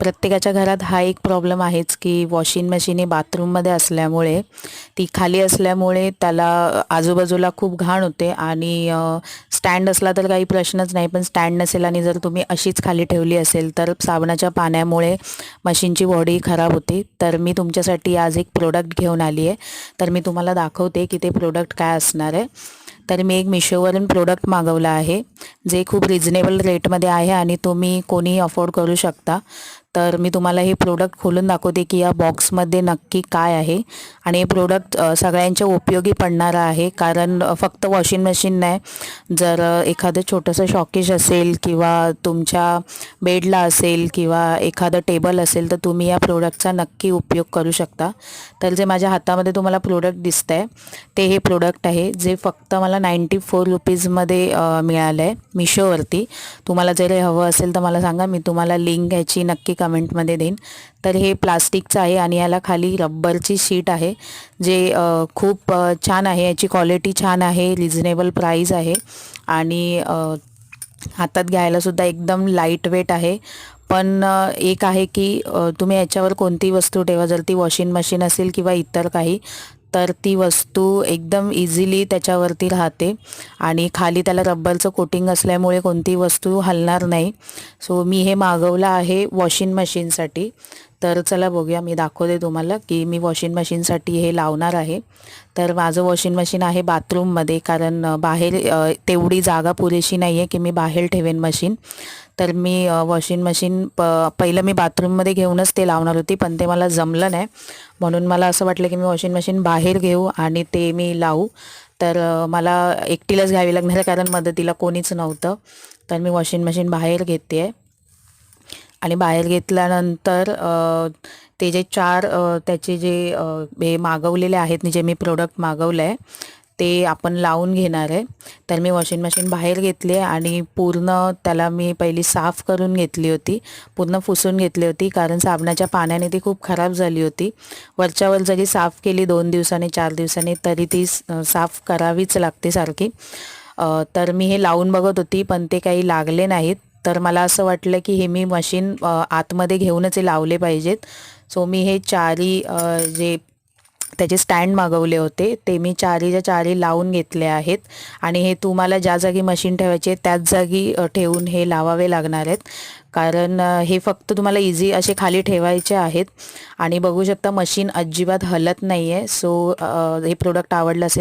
प्रत्येकाच्या घरात हा एक प्रॉब्लेम आहेच की वॉशिंग मशीन ही बाथरूममध्ये असल्यामुळे ती खाली असल्यामुळे त्याला आजूबाजूला खूप घाण होते आणि स्टँड असला तर काही प्रश्नच नाही. पण स्टँड नसेल आणि जर तुम्ही अशीच खाली ठेवली असेल तर साबणाच्या पाण्यामुळे मशीनची बॉडी खराब होती. तर मी तुमच्यासाठी आज एक प्रोडक्ट घेऊन आली आहे. तर मी तुम्हाला दाखवते की ते प्रोडक्ट काय असणार आहे. तर मी एक मिशोवरून प्रोडक्ट मागवला आहे. जे खूप रिजनेबल रेटमध्ये आहे आणि तुम्ही कोणीही अफोर्ड करू शकता तर मी तुम्हाला हे प्रोडक्ट खोलून दाखवते की या बॉक्समध्ये नक्की काय आहे. आणि हे प्रोडक्ट सगळ्यांच्या उपयोगी पडणारं आहे. कारण फक्त वॉशिंग मशीन नाही. जर एखादं छोटंसं शॉकेश असेल किंवा तुमच्या बेडला असेल किंवा एखादं टेबल असेल तर तुम्ही या प्रोडक्टचा नक्की उपयोग करू शकता. तर जे माझ्या हातामध्ये तुम्हाला प्रोडक्ट दिसतं आहे ते हे प्रोडक्ट आहे जे फक्त मला नाईंटी फोर रुपीजमध्ये मिळालं आहे मिशोवरती. तुम्हाला जर हवं असेल तर मला सांगा मी तुम्हाला लिंक घ्यायची नक्की कमेंटमध्ये देईन. तर हे प्लास्टिकचं आहे आणि याला खाली रब्बरची शीट आहे जे खूप छान आहे. याची क्वालिटी छान आहे रिजनेबल प्राईज आहे. आणि हातात घ्यायलासुद्धा एकदम लाइट वेट आहे. पण एक आहे की तुम्ही याच्यावर कोणती वस्तू ठेवा जर ती वॉशिंग मशीन असेल किंवा इतर काही तर ती वस्तू एकदम इझिली त्याच्यावरती राहते. आणि खाली त्याला रब्बरचं कोटिंग असल्यामुळे कोणती वस्तू हलणार नाही. सो मी हे मागवलं आहे वॉशिंग मशीनसाठी तर चला बघूया मी दाखवते तुम्हाला की मी वॉशिंग मशीनसाठी हे लावणार आहे. तर माझं वॉशिंग मशीन आहे बाथरूममध्ये कारण बाहेर तेवढी जागा पुरेशी नाही आहे की मी बाहेर ठेवेन मशीन तर मी वॉशिंग मशीन प पहिलं मी बाथरूममध्ये घेऊनच ते लावणार होती पण ते मला जमलं नाही. म्हणून मला असं वाटलं की मी वॉशिंग मशीन बाहेर घेऊ आणि ते मी लावू. तर मला एकटीलाच घ्यावी लागणार कारण मदतीला कोणीच नव्हतं. तर मी वॉशिंग मशीन बाहेर घेते आहे आणि बाहेर घेतल्यानंतर ते जे चार त्याचे जे हे मागवलेले आहेत जे मी प्रोडक्ट मागवलं आहे ते आपण लावून घेणार आहे. तर मी वॉशिंग मशीन बाहेर घेतली आहे आणि पूर्ण त्याला मी पहिली साफ करून घेतली होती. पूर्ण पुसून घेतली होती कारण साबणाच्या पाण्याने ती खूप खराब झाली होती. वरच्यावर जरी साफ केली दोन दिवसांनी चार दिवसांनी तरी ती साफ करावीच लागते सारखी. तर मी हे लावून बघत होती पण ते काही लागले नाहीत. तर मला असं वाटलं की हे मी मशीन आतमध्ये घेऊनच हे लावले पाहिजेत. सो मी हे चारी जे त्याचे स्टँड मागवले होते ते मी चारीच्या चारी लावून घेतले आहेत. आणि हे तुम्हाला ज्या जागी मशीन ठेवायचे त्याच जागी ठेवून हे लावावे लागणार आहेत. कारण हे फक्त तुम्हाला इझी असे खाली ठेवायचे आहेत. आणि बघू शकता मशीन अजिबात हलत नाही आहे सो हे प्रोडक्ट आवडलं असेल